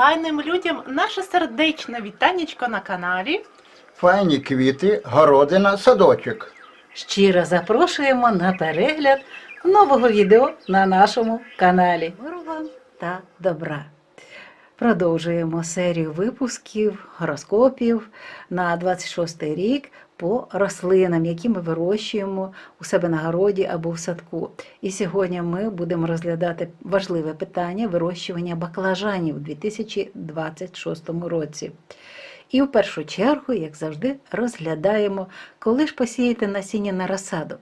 файним людям наше сердечне вітанечко на каналі. Файні квіти, городина, садочок. Щиро запрошуємо на перегляд нового відео на нашому каналі. Миру вам та добра. Продовжуємо серію випусків, гороскопів на 26 рік по рослинам, які ми вирощуємо у себе на городі або в садку. І сьогодні ми будемо розглядати важливе питання вирощування баклажанів у 2026 році. І в першу чергу, як завжди, розглядаємо, коли ж посіяти насіння на розсаду.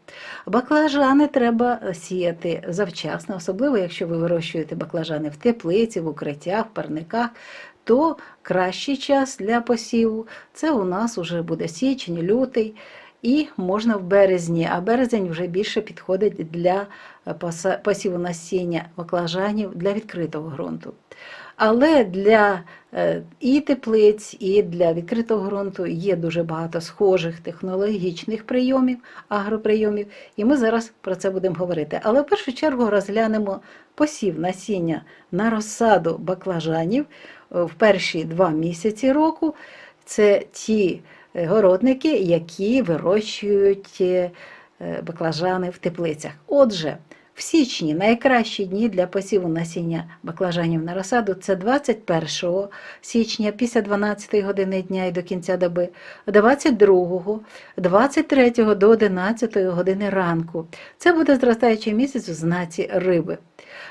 Баклажани треба сіяти завчасно, особливо якщо ви вирощуєте баклажани в теплиці, в укриттях, в парниках, то кращий час для посіву це у нас вже буде січень, лютий. І можна в березні, а березень вже більше підходить для посіву насіння баклажанів для відкритого ґрунту. Але для е, і теплиць, і для відкритого ґрунту є дуже багато схожих технологічних прийомів, агроприйомів, і ми зараз про це будемо говорити. Але в першу чергу розглянемо посів насіння на розсаду баклажанів е, в перші два місяці року. Це ті е, городники, які вирощують е, е, баклажани в теплицях. Отже, в січні найкращі дні для посіву насіння баклажанів на розсаду це 21 січня після 12 години дня і до кінця доби, 22, 23 до 11 години ранку. Це буде зростаючий місяць у знаці риби.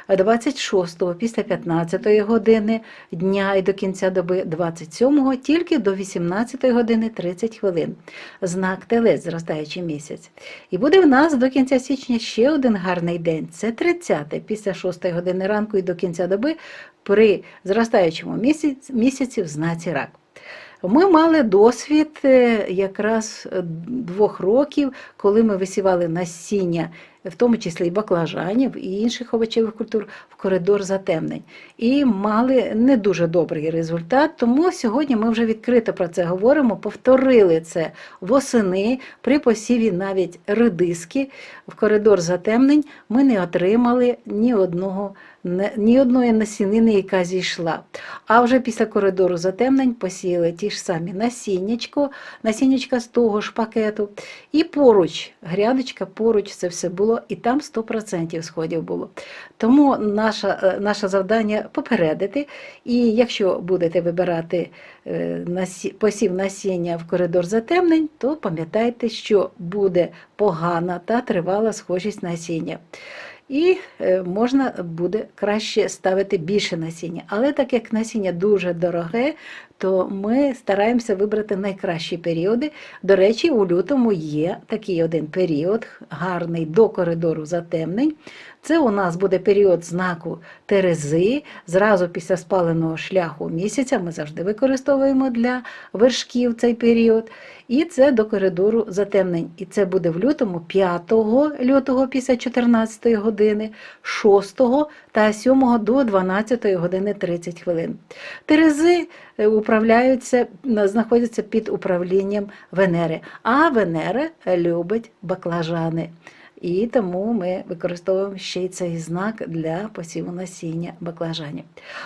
26 після 15 години дня і до кінця доби, 27-го тільки до 18-ї години 30 хвилин. Знак телець зростаючий місяць. І буде в нас до кінця січня ще один гарний день. Це 30 після 6-ї години ранку і до кінця доби при зростаючому місяці, місяці в знаці рак. Ми мали досвід е, якраз е, двох років, коли ми висівали насіння, в тому числі і баклажанів, і інших овочевих культур в коридор затемнень. І мали не дуже добрий результат. Тому сьогодні ми вже відкрито про це говоримо, повторили це восени при посіві навіть редиски в коридор затемнень. Ми не отримали ні одного ні одної насінини, яка зійшла. А вже після коридору затемнень посіяли ті ж самі насіннячко, насіннячка з того ж пакету. І поруч, грядочка поруч це все було, і там 100% сходів було. Тому наша, е, наше завдання попередити. І якщо будете вибирати е, посів насіння в коридор затемнень, то пам'ятайте, що буде погана та тривала схожість насіння. І е, можна буде краще ставити більше насіння. Але так як насіння дуже дороге, то ми стараємося вибрати найкращі періоди. До речі, у лютому є такий один період, гарний до коридору затемнень. Це у нас буде період знаку Терези, зразу після спаленого шляху місяця. Ми завжди використовуємо для вершків цей період. І це до коридору затемнень. І це буде в лютому, 5 лютого після 14 години, 6 та 7 до 12 години 30 хвилин. Терези е, управляються, знаходяться під управлінням Венери, а Венера любить баклажани. І тому ми використовуємо ще й цей знак для посіву насіння баклажанів.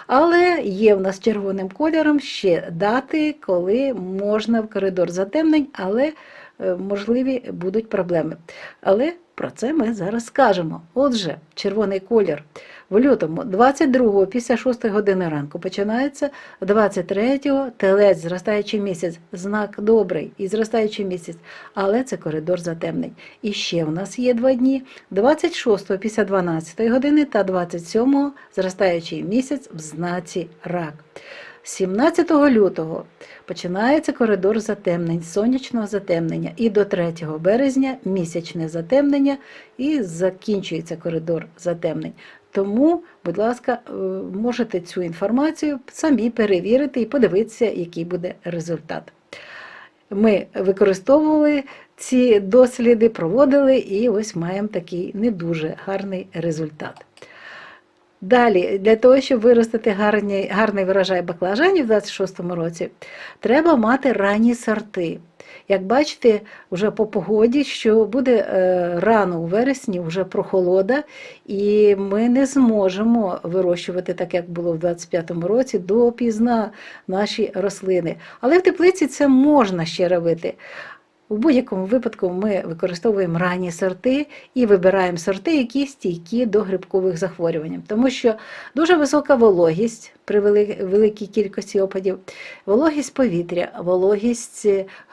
Але є в нас червоним кольором ще дати, коли можна в коридор затемнень, але е, можливі будуть проблеми. Але про це ми зараз скажемо. Отже, червоний колір в лютому 22 після 6 години ранку починається 23-го телець, зростаючий місяць, знак добрий і зростаючий місяць, але це коридор затемнень. І ще в нас є два дні: 26 після 12-ї години та 27-го зростаючий місяць в знаці рак. 17 лютого починається коридор затемнень, сонячного затемнення, і до 3 березня місячне затемнення, і закінчується коридор затемнень. Тому, будь ласка, е, можете цю інформацію самі перевірити і подивитися, який буде результат. Ми використовували ці досліди, проводили, і ось маємо такий не дуже гарний результат. Далі, для того, щоб виростити гарний, гарний врожай баклажанів в 26-му році, треба мати ранні сорти. Як бачите, вже по погоді, що буде е, рано у вересні, вже прохолода, і ми не зможемо вирощувати так, як було в 25-му році, допізна наші рослини. Але в теплиці це можна ще робити. У будь-якому випадку ми використовуємо ранні сорти і вибираємо сорти, які стійкі до грибкових захворювань, тому що дуже висока вологість при великій кількості опадів, вологість повітря, вологість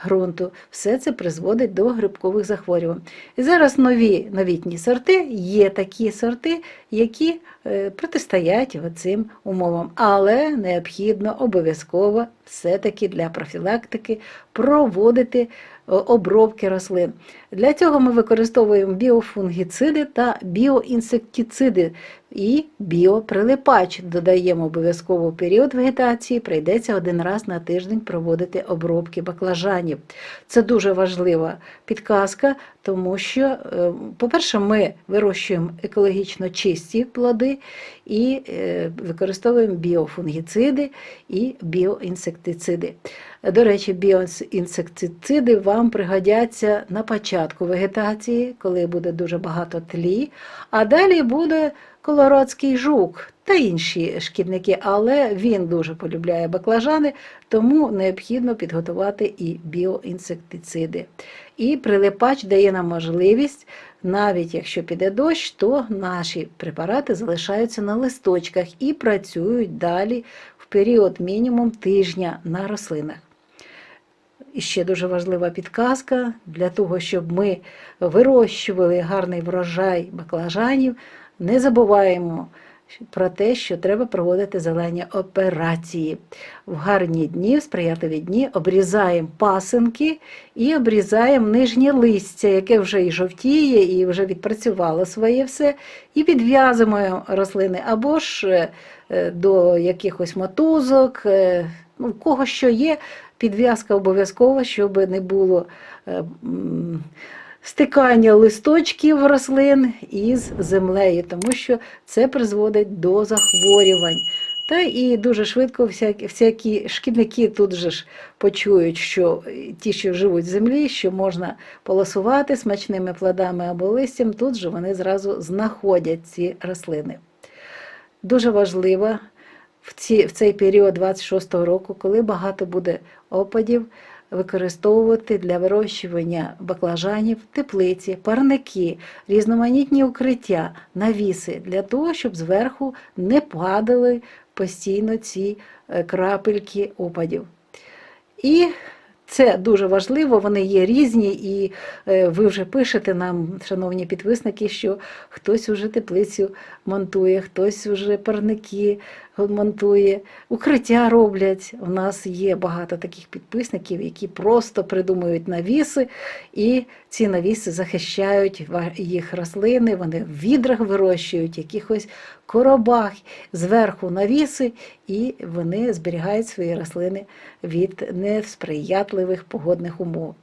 ґрунту все це призводить до грибкових захворювань. І зараз нові новітні сорти є такі сорти, які е, протистоять цим умовам, але необхідно обов'язково все-таки для профілактики проводити обробки рослин. Для цього ми використовуємо біофунгіциди та біоінсектициди і біоприлипач. Додаємо обов'язково період вегетації, прийдеться один раз на тиждень проводити обробки баклажанів. Це дуже важлива підказка, тому що, е, по-перше, ми вирощуємо екологічно чисті плоди і е, використовуємо біофунгіциди і біоінсектициди. До речі, біоінсектициди вам пригодяться на початку вегетації, коли буде дуже багато тлі, а далі буде колорадський жук та інші шкідники, але він дуже полюбляє баклажани, тому необхідно підготувати і біоінсектициди. І прилипач дає нам можливість, навіть якщо піде дощ, то наші препарати залишаються на листочках і працюють далі в період мінімум тижня на рослинах. І ще дуже важлива підказка для того, щоб ми вирощували гарний врожай баклажанів, не забуваємо про те, що треба проводити зелені операції. В гарні дні, в сприятливі дні обрізаємо пасинки і обрізаємо нижнє листя, яке вже і жовтіє, і вже відпрацювало своє все, і підв'язуємо рослини або ж е, до якихось мотузок, е, ну, в кого що є, підв'язка обов'язкова, щоб не було е, стикання листочків рослин із землею, тому що це призводить до захворювань. Та і дуже швидко всякі, всякі шкідники тут же ж почують, що ті, що живуть в землі, що можна полосувати смачними плодами або листям, тут же вони зразу знаходять ці рослини. Дуже важливо в, ці, в цей період 26-го року, коли багато буде опадів, використовувати для вирощування баклажанів теплиці, парники, різноманітні укриття, навіси для того, щоб зверху не падали постійно ці е, крапельки опадів. І це дуже важливо, вони є різні, і е, ви вже пишете нам, шановні підписники, що хтось уже теплицю монтує, хтось уже парники монтує, укриття роблять. У нас є багато таких підписників, які просто придумують навіси, і ці навіси захищають їх рослини, вони в відрах вирощують, якихось коробах, зверху навіси, і вони зберігають свої рослини від несприятливих погодних умов.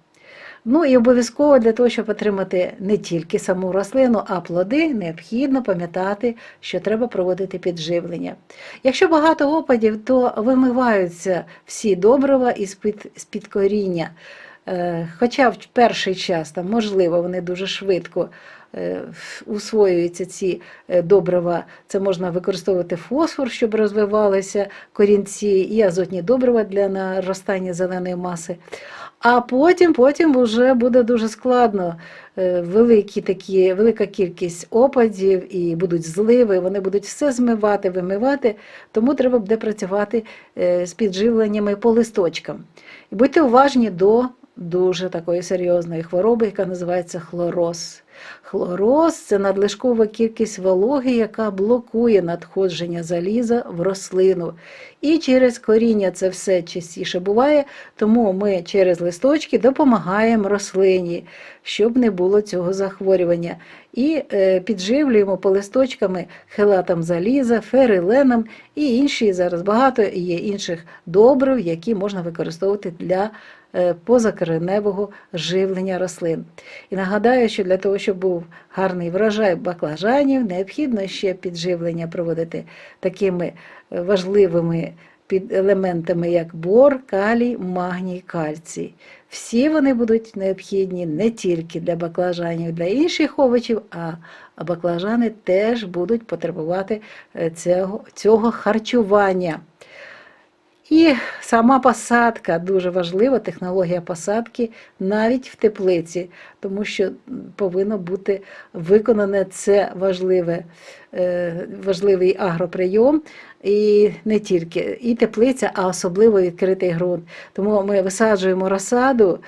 Ну і обов'язково для того, щоб отримати не тільки саму рослину, а плоди, необхідно пам'ятати, що треба проводити підживлення. Якщо багато опадів, то вимиваються всі добрива із-під, з-під коріння. Е, Хоча в перший час там, можливо, вони дуже швидко е, усвоюються ці е, добрива. Це можна використовувати фосфор, щоб розвивалися корінці, і азотні добрива для наростання зеленої маси. А потім, потім вже буде дуже складно. Е, Великі такі, велика кількість опадів і будуть зливи, вони будуть все змивати, вимивати, тому треба буде працювати е, з підживленнями по листочкам. І будьте уважні до дуже такої серйозної хвороби, яка називається хлороз. Хлороз це надлишкова кількість вологи, яка блокує надходження заліза в рослину. І через коріння це все частіше буває, тому ми через листочки допомагаємо рослині, щоб не було цього захворювання. І е, підживлюємо по листочками хелатом заліза, фериленом і інші зараз багато є інших добрив, які можна використовувати для е, позакореневого живлення рослин. І нагадаю, що для того, щоб був гарний врожай баклажанів, необхідно ще підживлення проводити такими е, важливими під елементами як бор, калій, магній, кальцій. Всі вони будуть необхідні не тільки для баклажанів, для інших овочів, а а баклажани теж будуть потребувати е, цього, цього харчування. І сама посадка дуже важлива, технологія посадки навіть в теплиці, тому що повинно бути виконане це важливе, е, важливий агроприйом. І не тільки і теплиця, а особливо відкритий ґрунт. Тому ми висаджуємо розсаду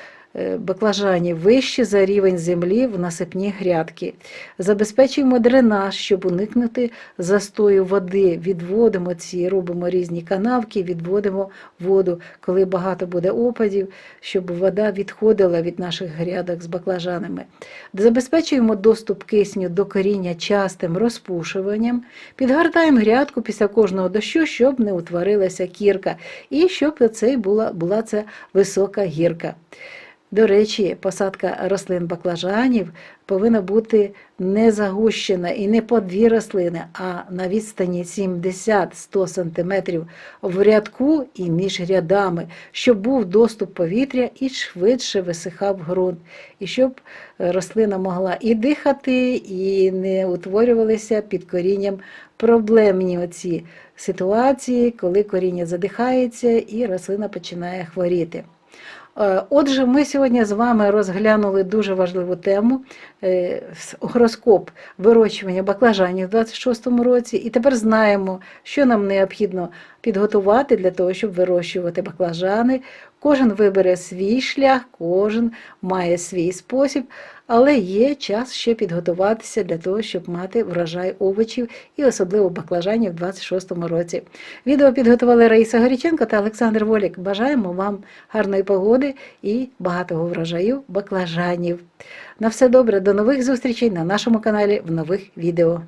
баклажанів вище за рівень землі в насипні грядки. Забезпечуємо дренаж, щоб уникнути застою води. Відводимо ці, робимо різні канавки, відводимо воду, коли багато буде опадів, щоб вода відходила від наших грядок з баклажанами. Забезпечуємо доступ кисню до коріння частим розпушуванням, підгортаємо грядку після кожного дощу, щоб не утворилася кірка, і щоб це була, була це висока гірка. До речі, посадка рослин баклажанів повинна бути не загущена і не по дві рослини, а на відстані 70-100 см в рядку і між рядами, щоб був доступ повітря і швидше висихав ґрунт, і щоб рослина могла і дихати, і не утворювалися під корінням проблемні оці ситуації, коли коріння задихається і рослина починає хворіти. Е, Отже, ми сьогодні з вами розглянули дуже важливу тему е, гороскоп вирощування баклажанів у 26-му році, і тепер знаємо, що нам необхідно підготувати для того, щоб вирощувати баклажани. Кожен вибере свій шлях, кожен має свій спосіб, але є час ще підготуватися для того, щоб мати врожай овочів і особливо баклажанів у 26-му році. Відео підготували Раїса Горіченко та Олександр Волік. Бажаємо вам гарної погоди і багатого врожаю баклажанів. На все добре, до нових зустрічей на нашому каналі в нових відео.